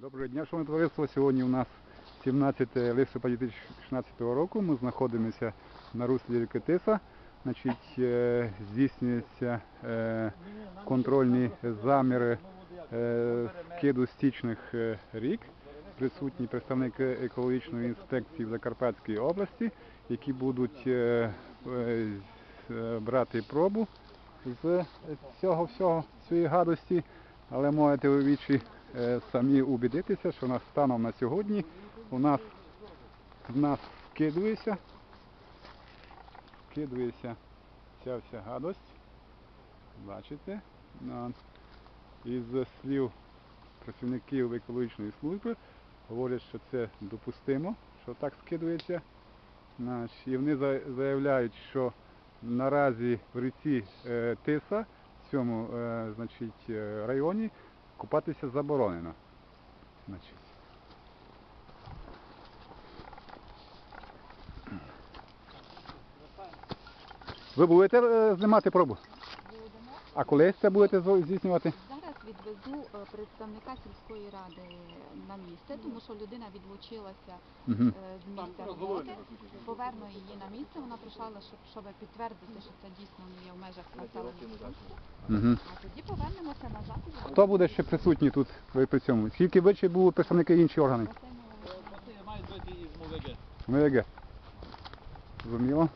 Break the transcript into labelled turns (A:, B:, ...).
A: Доброго дня, шановне товариство. Сьогодні у нас 17 листопада 2016 року. Ми знаходимося на руслі ріки Тиса. Значить, е, здійснюються е, контрольні заміри е, скиду стічних рік. Присутні представники екологічної інспекції в Закарпатській області, які будуть брати пробу з цього всього, цієї гадості, але можете у вічі самі убідитися, що на станом на сьогодні у нас в нас скидується, скидується ця вся гадость. Бачите? Із слів працівників екологічної служби говорять, що це допустимо, що так скидується. І вони заявляють, що наразі в ріці е, Тиса, в цьому е, значить, е, районі, купатися заборонено. Значить. Ви будете е, знімати пробу?
B: Будемо.
A: А коли це будете здійснювати?
B: Відвезу е, представника сільської ради на місце, тому що людина відлучилася е, з місця роботи. Поверну її на місце. Вона прийшла, щоб, щоб підтвердити, що це дійсно не є в межах пункту.
A: Угу.
B: А тоді повернемося назад. і
A: Хто буде ще присутній тут ви при цьому? Тільки ви чи були представники інші органи?
C: dojść i z mojego.
A: МВГ. Зрозуміло.